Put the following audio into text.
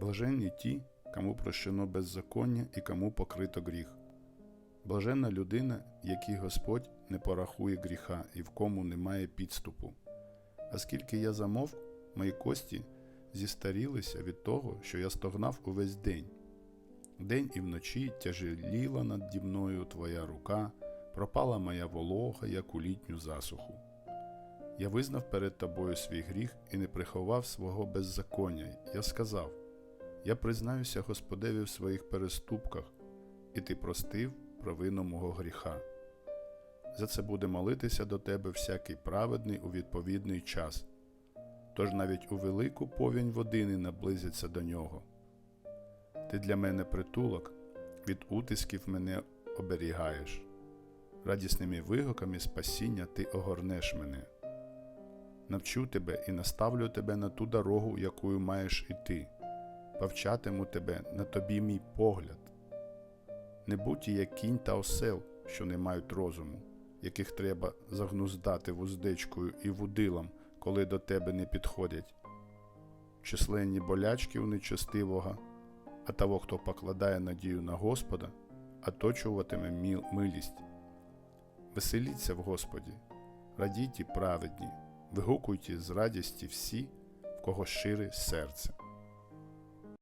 Блаженні ті, кому прощено беззаконня і кому покрито гріх. Блаженна людина, якій Господь не порахує гріха і в кому немає підступу. А скільки я замовк, мої кості зістарілися від того, що я стогнав увесь день. День і вночі тяжеліла наді мною твоя рука, пропала моя волога, як у літню засуху. Я визнав перед тобою свій гріх і не приховав свого беззаконня. Я сказав: Я признаюся Господеві в своїх переступках, і ти простив провину мого гріха. За це буде молитися до тебе всякий праведний у відповідний час. Тож навіть у велику повінь води не наблизиться до нього. Ти для мене притулок, від утисків мене оберігаєш. Радісними вигуками спасіння ти огорнеш мене. Навчу тебе і наставлю тебе на ту дорогу, якою маєш іти, повчатиму тебе на тобі мій погляд. Не будь як кінь та осел, що не мають розуму, яких треба загнуздати вуздечкою і вудилом, коли до тебе не підходять. Численні болячки у нечестивого, а того, хто покладає надію на Господа, оточуватиме милість. Веселіться в Господі, радійте праведні, вигукуйте з радісті всі, в кого шире серце.